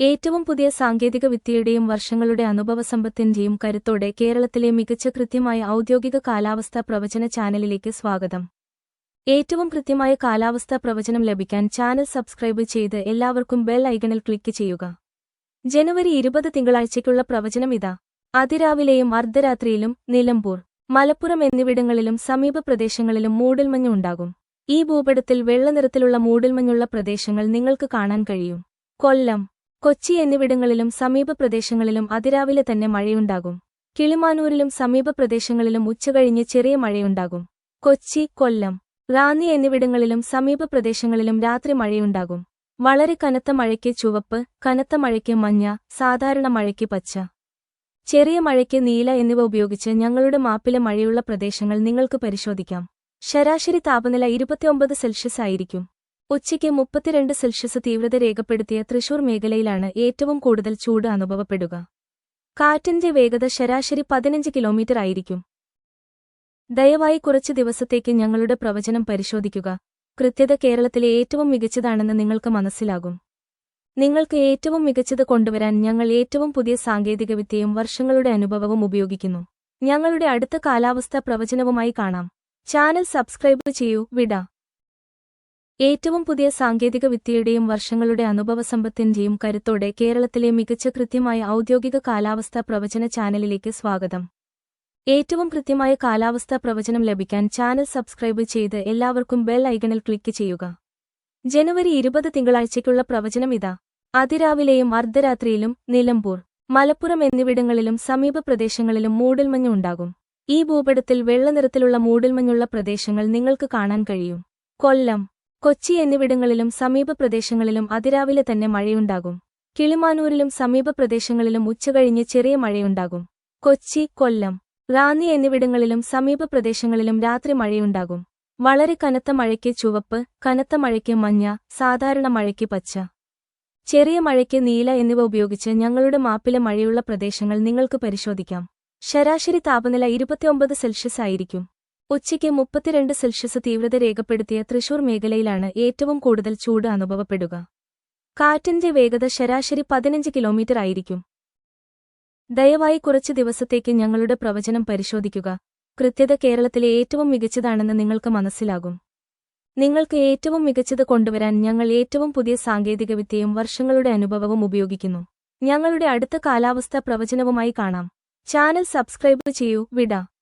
ഏറ്റവും പുതിയ സാങ്കേതിക വിദ്യയുടെയും വർഷങ്ങളുടെ അനുഭവസമ്പത്തിന്റെയും കരുത്തോടെ കേരളത്തിലെ മികച്ച കൃത്യമായ ഔദ്യോഗിക കാലാവസ്ഥാ പ്രവചന ചാനലിലേക്ക് സ്വാഗതം. ഏറ്റവും കൃത്യമായ കാലാവസ്ഥാ പ്രവചനം ലഭിക്കാൻ ചാനൽ സബ്സ്ക്രൈബ് ചെയ്ത് എല്ലാവർക്കും ബെൽ ഐക്കണിൽ ക്ലിക്ക് ചെയ്യുക. ജനുവരി ഇരുപത് തിങ്കളാഴ്ചയ്ക്കുള്ള പ്രവചനം ഇതാ. അതിരാവിലെയും അർദ്ധരാത്രിയിലും നിലമ്പൂർ മലപ്പുറം എന്നിവിടങ്ങളിലും സമീപ പ്രദേശങ്ങളിലും മൂടൽമഞ്ഞ് ഉണ്ടാകും. ഈ ഭൂപടത്തിൽ വെള്ളനിറത്തിലുള്ള മൂടൽമഞ്ഞുള്ള പ്രദേശങ്ങൾ നിങ്ങൾക്ക് കാണാൻ കഴിയും. കൊല്ലം കൊച്ചി എന്നിവിടങ്ങളിലും സമീപ പ്രദേശങ്ങളിലും അതിരാവിലെ തന്നെ മഴയുണ്ടാകും. കിളിമാനൂരിലും സമീപ പ്രദേശങ്ങളിലും ഉച്ചകഴിഞ്ഞ് ചെറിയ മഴയുണ്ടാകും. കൊച്ചി കൊല്ലം റാന്നി എന്നിവിടങ്ങളിലും സമീപ പ്രദേശങ്ങളിലും രാത്രി മഴയുണ്ടാകും. വളരെ കനത്ത മഴയ്ക്ക് ചുവപ്പ് കനത്ത മഴയ്ക്ക് മഞ്ഞ സാധാരണ മഴയ്ക്ക് പച്ച. ചെറിയ മഴയ്ക്ക് നീല എന്നിവ ഉപയോഗിച്ച് ഞങ്ങളുടെ മാപ്പിലെ മഴയുള്ള പ്രദേശങ്ങൾ നിങ്ങൾക്ക് പരിശോധിക്കാം. ശരാശരി താപനില ഇരുപത്തിയൊമ്പത് സെൽഷ്യസ് ആയിരിക്കും. ഉച്ചയ്ക്ക് മുപ്പത്തിരണ്ട് സെൽഷ്യസ് തീവ്രത രേഖപ്പെടുത്തിയ തൃശൂർ മേഖലയിലാണ് ഏറ്റവും കൂടുതൽ ചൂട് അനുഭവപ്പെടുക. കാറ്റിന്റെ വേഗത ശരാശരി പതിനഞ്ച് കിലോമീറ്റർ ആയിരിക്കും. ദയവായി കുറച്ച് ദിവസത്തേക്ക് ഞങ്ങളുടെ പ്രവചനം പരിശോധിക്കുക. കൃത്യത കേരളത്തിലെ ഏറ്റവും മികച്ചതാണെന്ന് നിങ്ങൾക്ക് മനസ്സിലാകും. നിങ്ങൾക്ക് ഏറ്റവും മികച്ചത് കൊണ്ടുവരാൻ ഞങ്ങൾ ഏറ്റവും പുതിയ സാങ്കേതികവിദ്യയും വർഷങ്ങളുടെ അനുഭവവും ഉപയോഗിക്കുന്നു. ഞങ്ങളുടെ അടുത്ത കാലാവസ്ഥാ പ്രവചനവുമായി കാണാം. ചാനൽ സബ്സ്ക്രൈബ് ചെയ്യൂ. വിട. ഏറ്റവും പുതിയ സാങ്കേതിക വിദ്യയുടെയും വർഷങ്ങളുടെ അനുഭവസമ്പത്തിന്റെയും കരുത്തോടെ കേരളത്തിലെ മികച്ച കൃത്യമായ ഔദ്യോഗിക കാലാവസ്ഥാ പ്രവചന ചാനലിലേക്ക് സ്വാഗതം. ഏറ്റവും കൃത്യമായ കാലാവസ്ഥാ പ്രവചനം ലഭിക്കാൻ ചാനൽ സബ്സ്ക്രൈബ് ചെയ്ത് എല്ലാവർക്കും ബെൽ ഐക്കണിൽ ക്ലിക്ക് ചെയ്യുക. ജനുവരി ഇരുപത് തിങ്കളാഴ്ചയ്ക്കുള്ള പ്രവചനം ഇതാ. അതിരാവിലെയും അർദ്ധരാത്രിയിലും നിലമ്പൂർ മലപ്പുറം എന്നിവിടങ്ങളിലും സമീപ പ്രദേശങ്ങളിലും മൂടൽമഞ്ഞ് ഉണ്ടാകും. ഈ ഭൂപടത്തിൽ വെള്ളനിറത്തിലുള്ള മൂടൽമഞ്ഞുള്ള പ്രദേശങ്ങൾ നിങ്ങൾക്ക് കാണാൻ കഴിയും. കൊല്ലം കൊച്ചി എന്നിവിടങ്ങളിലും സമീപ പ്രദേശങ്ങളിലും അതിരാവിലെ തന്നെ മഴയുണ്ടാകും. കിളിമാനൂരിലും സമീപ പ്രദേശങ്ങളിലും ഉച്ചകഴിഞ്ഞ് ചെറിയ മഴയുണ്ടാകും. കൊച്ചി കൊല്ലം റാന്നി എന്നിവിടങ്ങളിലും സമീപ പ്രദേശങ്ങളിലും രാത്രി മഴയുണ്ടാകും. വളരെ കനത്ത മഴയ്ക്ക് ചുവപ്പ് കനത്ത മഴയ്ക്ക് മഞ്ഞ സാധാരണ മഴയ്ക്ക് പച്ച. ചെറിയ മഴയ്ക്ക് നീല എന്നിവ ഉപയോഗിച്ച് ഞങ്ങളുടെ മാപ്പിലെ മഴയുള്ള പ്രദേശങ്ങൾ നിങ്ങൾക്ക് പരിശോധിക്കാം. ശരാശരി താപനില ഇരുപത്തിയൊമ്പത് സെൽഷ്യസ് ആയിരിക്കും. ഉച്ചയ്ക്ക് മുപ്പത്തിരണ്ട് സെൽഷ്യസ് തീവ്രത രേഖപ്പെടുത്തിയ തൃശൂർ മേഖലയിലാണ് ഏറ്റവും കൂടുതൽ ചൂട് അനുഭവപ്പെടുക. കാറ്റിന്റെ വേഗത ശരാശരി പതിനഞ്ച് കിലോമീറ്റർ ആയിരിക്കും. ദയവായി കുറച്ച് ദിവസത്തേക്ക് ഞങ്ങളുടെ പ്രവചനം പരിശോധിക്കുക. കൃത്യത കേരളത്തിലെ ഏറ്റവും മികച്ചതാണെന്ന് നിങ്ങൾക്ക് മനസ്സിലാകും. നിങ്ങൾക്ക് ഏറ്റവും മികച്ചത് കൊണ്ടുവരാൻ ഞങ്ങൾ ഏറ്റവും പുതിയ സാങ്കേതികവിദ്യയും വർഷങ്ങളുടെ അനുഭവവും ഉപയോഗിക്കുന്നു. ഞങ്ങളുടെ അടുത്ത കാലാവസ്ഥാ പ്രവചനവുമായി കാണാം. ചാനൽ സബ്സ്ക്രൈബ് ചെയ്യൂ. വിട.